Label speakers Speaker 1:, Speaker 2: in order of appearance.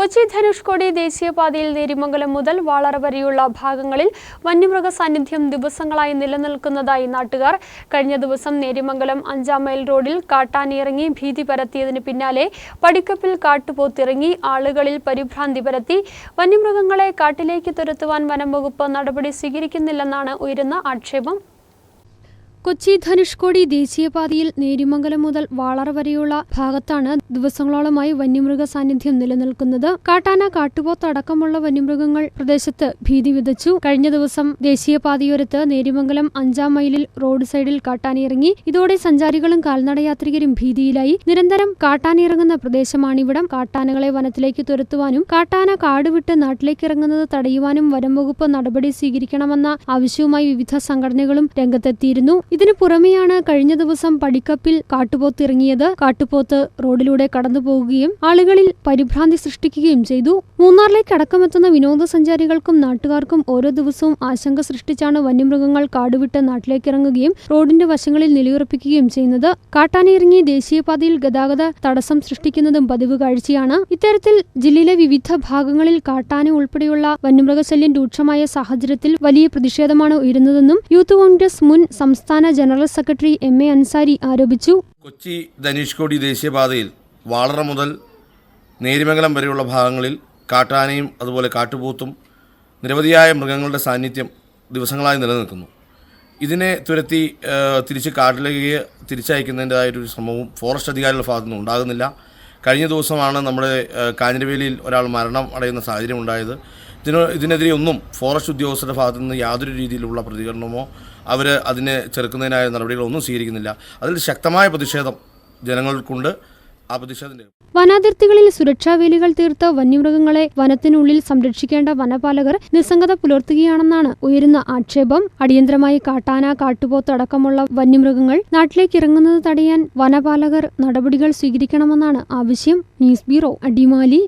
Speaker 1: കൊച്ചി ധനുഷ്കോടി ദേശീയപാതയിൽ നേരിമംഗലം മുതൽ വാളറ വരെയുള്ള ഭാഗങ്ങളിൽ വന്യമൃഗ സാന്നിധ്യം ദിവസങ്ങളായി നിലനിൽക്കുന്നതായി നാട്ടുകാർ. കഴിഞ്ഞ ദിവസം നേരിമംഗലം അഞ്ചാം മൈൽ റോഡിൽ കാട്ടാനിറങ്ങി ഭീതി പരത്തിയതിന് പിന്നാലെ പടിക്കപ്പിൽ കാട്ടുപോത്തിറങ്ങി ആളുകളിൽ പരിഭ്രാന്തി പരത്തി. വന്യമൃഗങ്ങളെ കാട്ടിലേക്ക് തുരത്തുവാൻ വനം വകുപ്പ് നടപടി സ്വീകരിക്കുന്നില്ലെന്നാണ് ഉയരുന്ന ആക്ഷേപം. കൊച്ചി ധനുഷ്കോടി ദേശീയപാതയിൽ നേരിമംഗലം മുതൽ വാളറ വരെയുള്ള ഭാഗത്താണ് ദിവസങ്ങളോളമായി വന്യമൃഗ സാന്നിധ്യം നിലനിൽക്കുന്നത്. കാട്ടാന കാട്ടുപോത്ത് അടക്കമുള്ള വന്യമൃഗങ്ങൾ പ്രദേശത്ത് ഭീതി വിതച്ചു. കഴിഞ്ഞ ദിവസം ദേശീയപാതയോരത്ത് നേരിമംഗലം അഞ്ചാം മൈലിൽ റോഡ് സൈഡിൽ കാട്ടാനിറങ്ങി ഇതോടെ സഞ്ചാരികളും കാൽനടയാത്രികരും ഭീതിയിലായി. നിരന്തരം കാട്ടാനിറങ്ങുന്ന പ്രദേശമാണിവിടം. കാട്ടാനകളെ വനത്തിലേക്ക് തുരത്തുവാനും കാട്ടാന കാടുവിട്ട് നാട്ടിലേക്ക് ഇറങ്ങുന്നത് തടയുവാനും വനം വകുപ്പ് നടപടി സ്വീകരിക്കണമെന്ന ആവശ്യവുമായി വിവിധ സംഘടനകളും രംഗത്തെത്തിയിരുന്നു. ഇതിനു പുറമെയാണ് കഴിഞ്ഞ ദിവസം പടിക്കപ്പിൽ കാട്ടുപോത്ത് ഇറങ്ങിയത് കാട്ടുപോത്ത് റോഡിലൂടെ കടന്നു പോകുകയും ആളുകളിൽ പരിഭ്രാന്തി സൃഷ്ടിക്കുകയും ചെയ്തു. മൂന്നാറിലേക്ക് അടക്കമെത്തുന്ന വിനോദസഞ്ചാരികൾക്കും നാട്ടുകാർക്കും ഓരോ ദിവസവും ആശങ്ക സൃഷ്ടിച്ചാണ് വന്യമൃഗങ്ങൾ കാടുവിട്ട് നാട്ടിലേക്ക് ഇറങ്ങുകയും റോഡിന്റെ വശങ്ങളിൽ നിലയുറപ്പിക്കുകയും ചെയ്യുന്നത്. കാട്ടാനിറങ്ങി ദേശീയപാതയിൽ ഗതാഗത തടസ്സം സൃഷ്ടിക്കുന്നതും പതിവ് കാഴ്ചയാണ്. ഇത്തരത്തിൽ ജില്ലയിലെ വിവിധ ഭാഗങ്ങളിൽ കാട്ടാന ഉൾപ്പെടെയുള്ള വന്യമൃഗശല്യം രൂക്ഷമായ സാഹചര്യത്തിൽ വലിയ പ്രതിഷേധമാണ് ഉയരുന്നതെന്നും യൂത്ത് കോൺഗ്രസ് മുൻ സംസ്ഥാന general secretary M A Ansari ആരോപിച്ചു.
Speaker 2: കൊച്ചി ധനുഷ്കോടി ദേശീയപാതയിൽ വാളറ മുതൽ നേരിമംഗലം വരെയുള്ള ഭാഗങ്ങളിൽ കാട്ടാനയും അതുപോലെ കാട്ടുപോത്തും നിരവധിയായ മൃഗങ്ങളുടെ സാന്നിധ്യം ദിവസങ്ങളായി നിലനിൽക്കുന്നു. ഇതിനെ തുരത്തി തിരിച്ച് കാട്ടിലേക്ക് തിരിച്ചയക്കുന്നതിന്റെതായൊരു ശ്രമവും ഫോറസ്റ്റ് അധികാരികളുടെ ഭാഗത്തുനിന്ന് ഉണ്ടാകുന്നില്ല. കഴിഞ്ഞ ദിവസമാണ് നമ്മുടെ കാഞ്ഞിരവേലിയിൽ ഒരാൾ മരണം അടയുന്ന സാഹചര്യം ഉണ്ടായത്. ഇതിന് ഇതിനെതിരെ ഒന്നും ഫോറസ്റ്റ് ഉദ്യോഗസ്ഥരുടെ ഭാഗത്തു നിന്ന് യാതൊരു രീതിയിലുള്ള പ്രതികരണമോ അവർ അതിനെ ചെറുക്കുന്നതിനായ നടപടികളൊന്നും സ്വീകരിക്കുന്നില്ല. അതിൽ ശക്തമായ പ്രതിഷേധം ജനങ്ങൾക്കുണ്ട്.
Speaker 1: വനാതിർത്തികളിൽ സുരക്ഷാ വേലികൾ തീർത്ത് വന്യമൃഗങ്ങളെ വനത്തിനുള്ളിൽ സംരക്ഷിക്കേണ്ട വനപാലകർ നിസ്സംഗത പുലർത്തുകയാണെന്നാണ് ഉയരുന്ന ആക്ഷേപം. അടിയന്തരമായി കാട്ടാന കാട്ടുപോത്ത് അടക്കമുള്ള വന്യമൃഗങ്ങൾ നാട്ടിലേക്ക് ഇറങ്ങുന്നത് തടയാൻ വനപാലകർ നടപടികൾ സ്വീകരിക്കണമെന്നാണ് ആവശ്യം. News bureau Adimali.